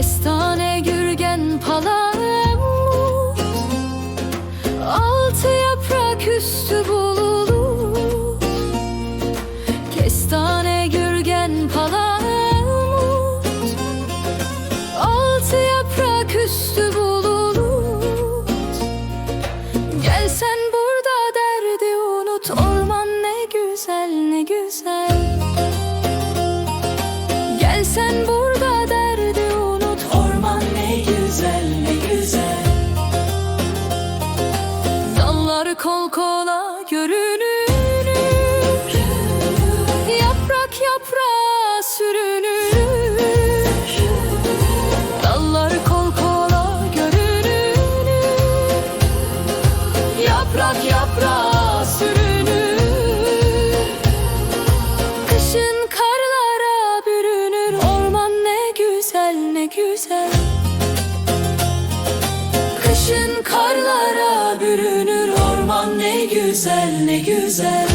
Kestane gürgen palamur Altı yaprak üstü bululur Kestane gürgen palamur Altı yaprak üstü bululur Gelsen burada derdi unut. Orman ne güzel ne güzel. Kol kola görünür. Yaprak yaprağa sürünür. Dallar kol kola görünür. Yaprak yaprağa sürünür. Kışın karlara bürünür. Orman ne güzel ne güzel Ne güzel ne güzel